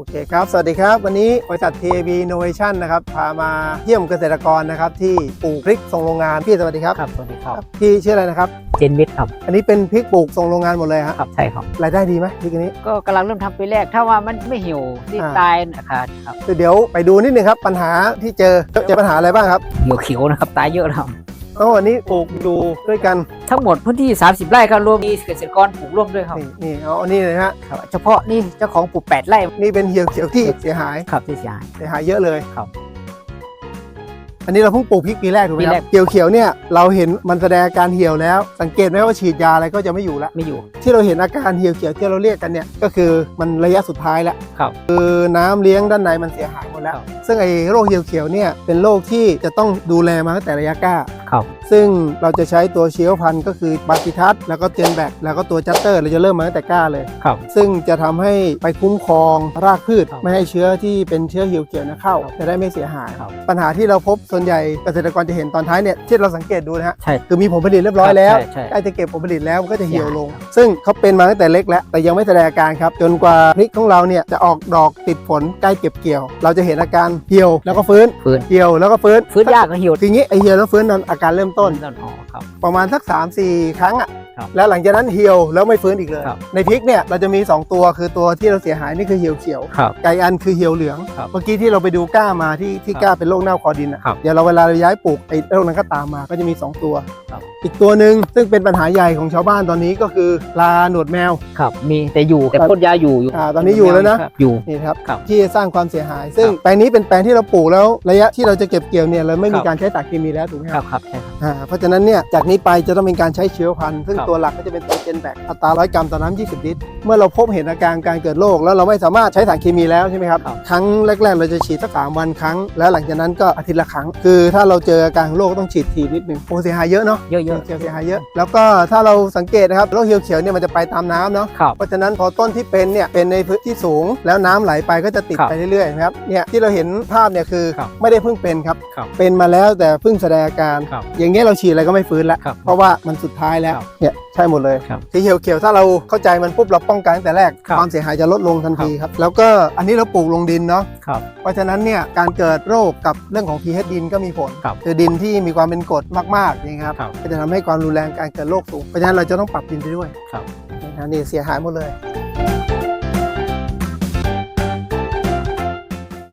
โอเคครับ สวัสดีครับ วันนี้บริษัท TAB Innovation นะครับ พามาเยี่ยมเกษตรกรนะครับ ที่ปลูกพริกส่งโรงงาน พี่สวัสดีครับ ครับ สวัสดีครับ พี่ชื่ออะไรนะครับ เจนวิทย์ครับ อันนี้เป็นพริกปลูกส่งโรงงานหมดเลยฮะครับ ใช่ครับ รายได้ดีไหมพริกอันนี้ ก็กำลังเริ่มทำปีแรก ถ้าว่ามันไม่หิวที่อ่า ตายนะครับครับคือเดี๋ยวไปดูนิดนึงครับ ปัญหาที่เจอเจอปัญหาอะไรบ้างครับเหี่ยวเขียวนะครับ ตายเยอะนะครับอ๋ออันนี้ปลูกดูด้วยกัน ทั้งหมดพื้นที่ 30 ไร่ครับรวมมีเกษตรกรปลูกร่วมด้วยครับนี่นี่เอาอันนี้เลยฮะครับเฉพาะนี่เจ้าของปลูก8ไร่นี่เป็นเหี่ยวเขียวที่เสียหายครับที่เสียหายเสียหายเยอะเลยครับ อันนี้เราเพิ่งปลูกพริกปีแรกถูกไหมคปีแรรับกเขียวเขียวๆเนี่ยเราเห็นมันแสดงอาการเหี่ยวแล้ว สังเกตไหมว่าฉีดยาอะไรก็จะไม่อยู่แล้วไม่อยู่ที่เราเห็นอาการเหี่ยวเขียวที่เราเรียกกันเนี่ยก็คือมันระยะสุดท้ายแล้ว ครับ คือน้ำเลี้ยงด้านในมันเสียหายหมดแล้ว ครับ ซึ่งไอ้โรคเหี่ยวเขียวเนี่ยเป็นโรคที่จะต้องดูแลมาตั้งแต่ระยะกล้า ครับ ซึ่งเราจะใช้ตัวเชียวพันธุ์ก็คือบาติทัสแล้วก็เจนแบกแล้วก็ตัวจัตเตอร์เราจะเริ่มมาตั้งแต่กล้าเลยครับ ซึ่งจะทำให้ไปคุ้มครองรากพืชครับไม่ให้เชื้อที่เป็นเชื้อเหี่ยวเขียวนะเข้า จะได้ไม่เสียหายครับปัญหาที่เราพบส่วนใหญ่เกษตรกรจะเห็นตอนท้ายเนี่ยที่เราสังเกตดูนะฮะใช่คือมีผลผลิตเรียบร้อยแล้วใช่ใช่ใกล้จะเก็บผลผลิตแล้วมันก็จะเหี่ยวลงครับซึ่งเขาเป็นมาตั้งแต่เล็กแล้วแต่ยังไม่แสดงอาการครับจนกว่าพริกของเราเนี่ยจะออกดอกติดผลใกล้เก็บเกี่ยว เราจะเห็นอาการเหี่ยวแล้วก็ฟื้นฟื้นเหี่ยวแล้วก็ฟื้นฟื้นยากก็เหี่ยวคืออย่างนี้ไอเหี่ยวแล้วฟื้นนั้นอาการเริ่มต้นต้นหอครับ ประมาณสัก 3 4 ครั้งอะ ครับแล้วหลังจากนั้นเหี่ยวแล้วไม่ฟื้นอีกเลย ครับในพริกเนี่ยเราจะมี 2 ตัวคือตัวที่เราเสียหายนี่คือเหี่ยวเขียวครับไก่อันคือเหี่ยวเหลือง ครับเมื่อกี้ที่เราไปดูก้ามาที่ที่ครับก้าเป็นโรคเน่าคอดินอะครับเดี๋ยวเราเวลาเราย้ายปลูกไอ้โรคนั้นก็ตามมาก็จะมี 2 ตัว ครับอีกตัวหนึ่งซึ่งเป็นปัญหาใหญ่ของชาวบ้านตอนนี้ก็คือลาหนวดแมว ครับมีแต่อยู่แต่พ่นยาอยู่อยู่อ่าตอนนี้อยู่แล้วนะครับอยู่ นี่ครับครับที่สร้างความเสียหาย ซึ่งครับแปลงนี้เป็นแปลงที่เราปลูกแล้วระยะที่เราจะเก็บเกี่ยวเนี่ยเราไม่มีครับ การใช้สารเคมีแล้วถูกไหมคครัรับบครับใช่ครับ อ่าเพราะฉะนั้นเนี่ยจากนี้ไปจะต้องเป็นการใช้เชื้อพันธุ์ซึ่งครับตัวหลักก็จะเป็นตัวเจนแบคอัตราร้อยกรัมต่อน้ำ20 ลิตร เมื่อเราพบเห็นอาการการเกิดโรคแล้วเราไม่สามารถใช้สารเคมีแล้วใช่ไหมครับครับครั้งแรก ๆ เราจะฉีดสักสามวันครั้ง แล้วหลังจากนั้นก็อาทิตย์ละครั้ง คือถ้าเราเจออาการของโรคก็ต้องฉีดทีนิดนึงโอ้เสียหายเยอะเนาะเยอะเยอะเสียหายเยอะ แล้วก็ถ้าเราสังเกตนะครับโรคเหี่ยวเขียวเนี่ยมันจะไปตามน้ำเนาะครับเพราะฉะนั้นพอต้นที่เป็นเนี่ยเป็นในพื้นที่สูง แล้วน้ำไหลไปก็จะติดครับไปเรื่อยๆนะครับเนี่ยที่เราเห็นภาพเนี่ยคือครับไม่ได้เพิ่งเป็นครับครับเป็นมาแล้วแต่เพิ่งแสดงอาการครับอย่างเงี้ยเราฉีดอะไรก็ไม่ฟื้นแล้วครับเพราะว่ามันสุดท้ายแล้วครับเนี่ยใช่หมดเลยครับสีเขียวๆถ้าเราเข้าใจมันปุ๊บเราป้องกันตั้งแต่แรกครับความเสียหายจะลดลงทันทีครับแล้วก็อันนี้เราปลูกลงดินเนาะครับเพราะฉะนั้นเนี่ยการเกิดโรคกับเรื่องของ pH ดินก็มีผลครับคือดินที่มีความเป็นกรดมากๆนี่ครับครับก็จะทำให้ความรุนแรงการเกิดโรคสูงเพราะฉะนั้นเราจะต้องปรับดินไปด้วยครับนะนี่เสียหายหมดเลย